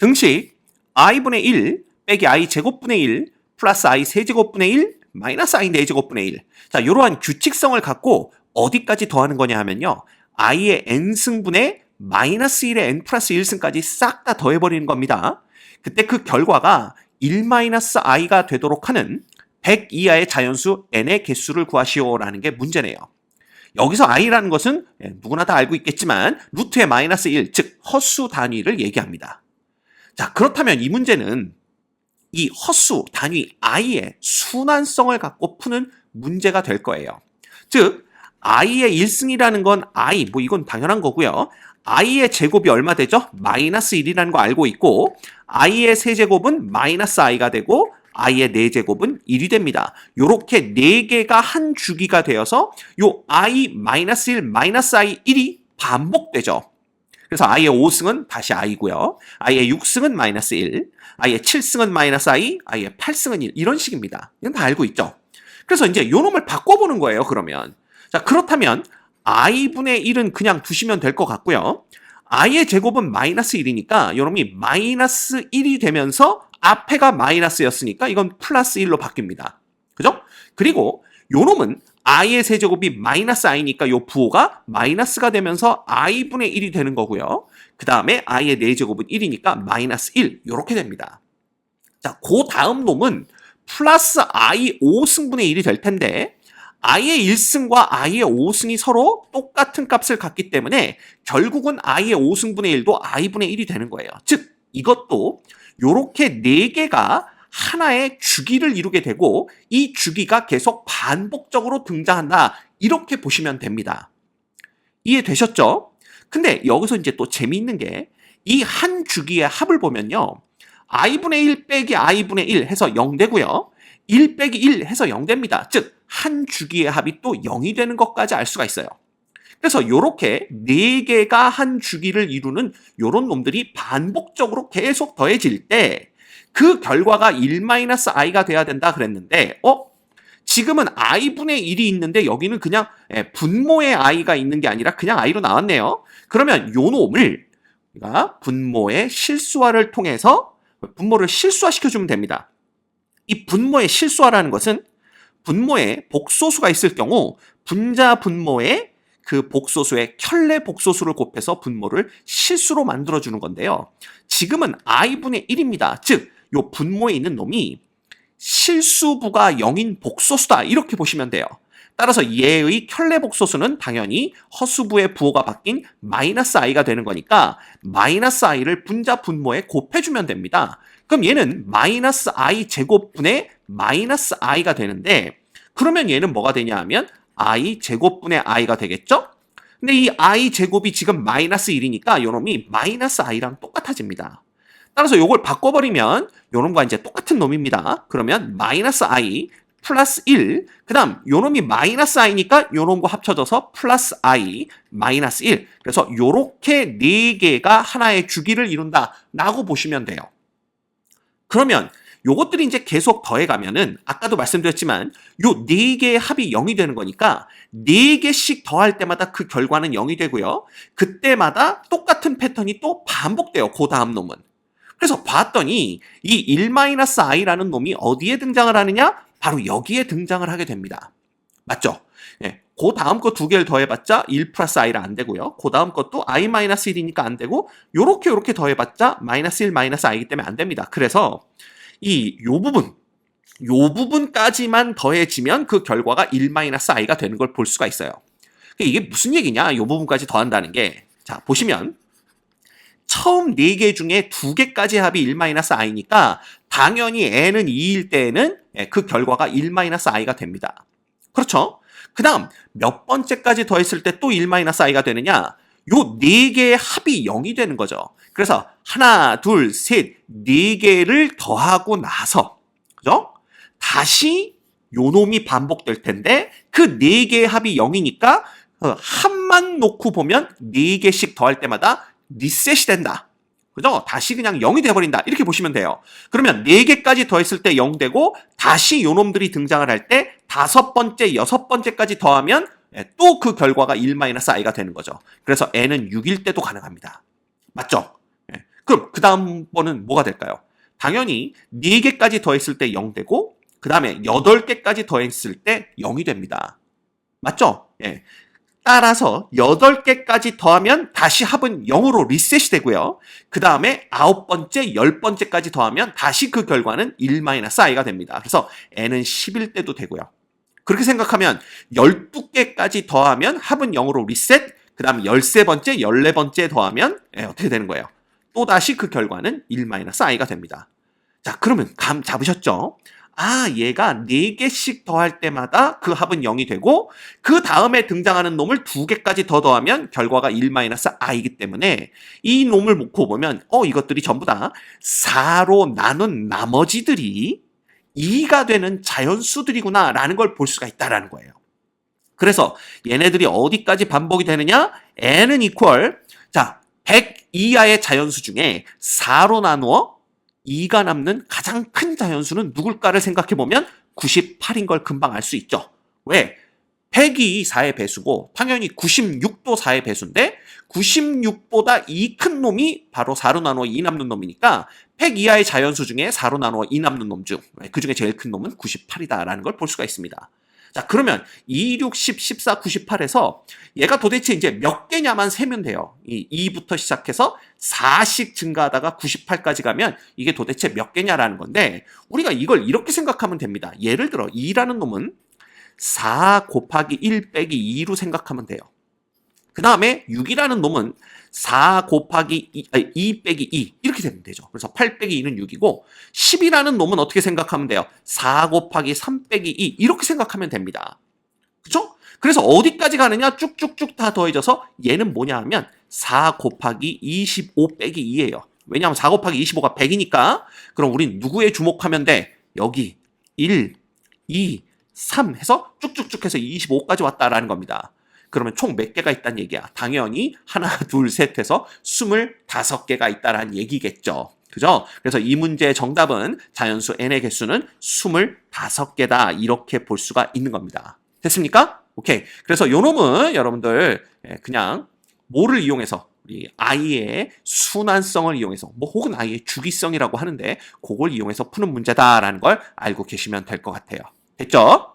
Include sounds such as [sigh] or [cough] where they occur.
등식 i분의 1 빼기 i 제곱분의 1 플러스 i 세제곱분의 1 마이너스 i 4제곱분의 1. 자, 이러한 규칙성을 갖고 어디까지 더하는 거냐 하면요. i의 n승분의 마이너스 1의 n 플러스 1승까지 싹 다 더해버리는 겁니다. 그때 그 결과가 1 마이너스 i가 되도록 하는 100 이하의 자연수 n의 개수를 구하시오라는 게 문제네요. 여기서 i라는 것은 예, 누구나 다 알고 있겠지만 루트의 마이너스 1, 즉 허수 단위를 얘기합니다. 자, 그렇다면 이 문제는 이 허수 단위 i의 순환성을 갖고 푸는 문제가 될 거예요. 즉 i의 1승이라는 건 i, 뭐 이건 당연한 거고요. i의 제곱이 얼마 되죠? 마이너스 1이라는 거 알고 있고 i의 세제곱은 마이너스 i가 되고 i의 4제곱은 1이 됩니다. 요렇게 4개가 한 주기가 되어서 요 i 마이너스 1 마이너스 i 1이 반복되죠. 그래서 i의 5승은 다시 i고요. i의 6승은 마이너스 1, i의 7승은 마이너스 i, i의 8승은 1 이런 식입니다. 이건 다 알고 있죠. 그래서 이제 요 놈을 바꿔보는 거예요. 그러면 자 그렇다면 i분의 1은 그냥 두시면 될 것 같고요. i의 제곱은 마이너스 1이니까 요 놈이 마이너스 1이 되면서 앞에가 마이너스였으니까 이건 플러스 1로 바뀝니다. 그죠? 그리고 요 놈은 i의 세제곱이 마이너스 i니까 요 부호가 마이너스가 되면서 i분의 1이 되는 거고요. 그 다음에 i의 4제곱은 1이니까 마이너스 1 이렇게 됩니다. 자, 그 다음 놈은 플러스 i 5승분의 1이 될 텐데 i의 1승과 i의 5승이 서로 똑같은 값을 갖기 때문에 결국은 i의 5승분의 1도 i분의 1이 되는 거예요. 즉 이것도 요렇게 4개가 하나의 주기를 이루게 되고 이 주기가 계속 반복적으로 등장한다. 이렇게 보시면 됩니다. 이해되셨죠? 근데 여기서 이제 또 재미있는 게 이 한 주기의 합을 보면요. i분의 1 빼기 i분의 1 해서 0 되고요. 1 빼기 1 해서 0 됩니다. 즉, 한 주기의 합이 또 0이 되는 것까지 알 수가 있어요. 그래서 요렇게 네 개가 한 주기를 이루는 요런 놈들이 반복적으로 계속 더해질 때 그 결과가 1-i가 돼야 된다 그랬는데 어? 지금은 i분의 1이 있는데 여기는 그냥 예, 분모의 i가 있는 게 아니라 그냥 i로 나왔네요. 그러면 요 놈을 우리가 분모의 실수화를 통해서 분모를 실수화시켜주면 됩니다. 이 분모의 실수화라는 것은 분모에 복소수가 있을 경우 분자 분모에 그 복소수의 켤레 복소수를 곱해서 분모를 실수로 만들어주는 건데요. 지금은 i분의 1입니다. 즉, 요 분모에 있는 놈이 실수부가 0인 복소수다. 이렇게 보시면 돼요. 따라서 얘의 켤레 복소수는 당연히 허수부의 부호가 바뀐 마이너스 i가 되는 거니까 마이너스 i를 분자 분모에 곱해주면 됩니다. 그럼 얘는 마이너스 i 제곱분의 마이너스 i가 되는데 그러면 얘는 뭐가 되냐 하면 i 제곱분의 i가 되겠죠? 근데 이 i 제곱이 지금 마이너스 1이니까 요놈이 마이너스 i랑 똑같아집니다. 따라서 요걸 바꿔버리면 요놈과 이제 똑같은 놈입니다. 그러면 마이너스 i 플러스 1, 그 다음 요놈이 마이너스 i니까 요놈과 합쳐져서 플러스 i 마이너스 1. 그래서 요렇게 네 개가 하나의 주기를 이룬다 라고 보시면 돼요. 그러면 요것들이 이제 계속 더해가면은 아까도 말씀드렸지만 요 네 개의 합이 0이 되는 거니까 네 개씩 더할 때마다 그 결과는 0이 되고요. 그때마다 똑같은 패턴이 또 반복돼요. 그 다음 놈은. 그래서 봤더니 이 1-i라는 놈이 어디에 등장을 하느냐? 바로 여기에 등장을 하게 됩니다. 맞죠? 예. 그 다음 거 두 개를 더해봤자 1 플러스 i라 안 되고요. 그 다음 것도 i-1이니까 안 되고 요렇게 요렇게 더해봤자 마이너스 1 마이너스 i이기 때문에 안 됩니다. 그래서 이 요 부분 요 부분까지만 더해지면 그 결과가 1-i가 되는 걸 볼 수가 있어요. 이게 무슨 얘기냐? 요 부분까지 더한다는 게. 자, 보시면 처음 4개 중에 2개까지 합이 1-i니까 당연히 n은 2일 때에는 예, 그 결과가 1-i가 됩니다. 그렇죠? 그 다음 몇 번째까지 더했을 때 또 1-i가 되느냐? 요 4개의 합이 0이 되는 거죠. 그래서 하나, 둘, 셋, 네 개를 더하고 나서 그죠? 다시 요 놈이 반복될 텐데 그네 개의 합이 0이니까 어, 합만 놓고 보면 네 개씩 더할 때마다 리셋이 된다. 그죠? 다시 그냥 0이 돼버린다. 이렇게 보시면 돼요. 그러면 4개까지 더했을 때 0 되고 다시 요 놈들이 등장을 할 때 다섯 번째, 여섯 번째까지 더하면 예, 또그 결과가 1-i가 되는 거죠. 그래서 n은 6일 때도 가능합니다. 맞죠? 그럼 그 다음 번은 뭐가 될까요? 당연히 4개까지 더했을 때 0 되고 그 다음에 8개까지 더했을 때 0이 됩니다. 맞죠? 예. 따라서 8개까지 더하면 다시 합은 0으로 리셋이 되고요. 그 다음에 아홉 번째, 열 번째까지 더하면 다시 그 결과는 1-i가 됩니다. 그래서 n은 10일 때도 되고요. 그렇게 생각하면 12개까지 더하면 합은 0으로 리셋, 그 다음 13번째, 14번째 더하면 예, 어떻게 되는 거예요? 또다시 그 결과는 1-i가 됩니다. 자, 그러면 감 잡으셨죠? 아, 얘가 4개씩 더할 때마다 그 합은 0이 되고 그 다음에 등장하는 놈을 2개까지 더 더하면 결과가 1-i이기 때문에 이 놈을 놓고 보면 어, 이것들이 전부 다 4로 나눈 나머지들이 2가 되는 자연수들이구나 라는 걸 볼 수가 있다라는 거예요. 그래서 얘네들이 어디까지 반복이 되느냐? n은 equal 자, 100 이하의 자연수 중에 4로 나누어 2가 남는 가장 큰 자연수는 누굴까를 생각해 보면 98인 걸 금방 알 수 있죠. 왜? 100이 4의 배수고 당연히 96도 4의 배수인데 96보다 이큰 놈이 바로 4로 나누어 2 남는 놈이니까 100 이하의 자연수 중에 4로 나누어 2 남는 놈 중 그 중에 제일 큰 놈은 98이다라는 걸 볼 수가 있습니다. 자, 그러면 2, 6, 10, 14, 98에서 얘가 도대체 이제 몇 개냐만 세면 돼요. 이 2부터 시작해서 4씩 증가하다가 98까지 가면 이게 도대체 몇 개냐라는 건데 우리가 이걸 이렇게 생각하면 됩니다. 예를 들어 2라는 놈은 4 곱하기 1 빼기 2로 생각하면 돼요. 그 다음에 6이라는 놈은 4 곱하기 2, 아니, 2 빼기 2 이렇게 되면 되죠. 그래서 8 빼기 2는 6이고 10이라는 놈은 어떻게 생각하면 돼요? 4 곱하기 3 빼기 2 이렇게 생각하면 됩니다. 그죠? 그래서 어디까지 가느냐 쭉쭉쭉 다 더해져서 얘는 뭐냐 하면 4 곱하기 25 빼기 2예요. 왜냐하면 4 곱하기 25가 100이니까 그럼 우린 누구에 주목하면 돼? 여기 1, 2, 3 해서 쭉쭉쭉 해서 25까지 왔다라는 겁니다. 그러면 총 몇 개가 있다는 얘기야? 당연히 하나, [laughs] 둘, 셋 해서 25개가 있다라는 얘기겠죠. 그죠? 그래서 이 문제의 정답은 자연수 n의 개수는 25개다. 이렇게 볼 수가 있는 겁니다. 됐습니까? 오케이. 그래서 요 놈은 여러분들 예, 그냥 뭐를 이용해서 우리 i의 순환성을 이용해서 뭐 혹은 i의 주기성이라고 하는데 그걸 이용해서 푸는 문제다라는 걸 알고 계시면 될 것 같아요. 됐죠?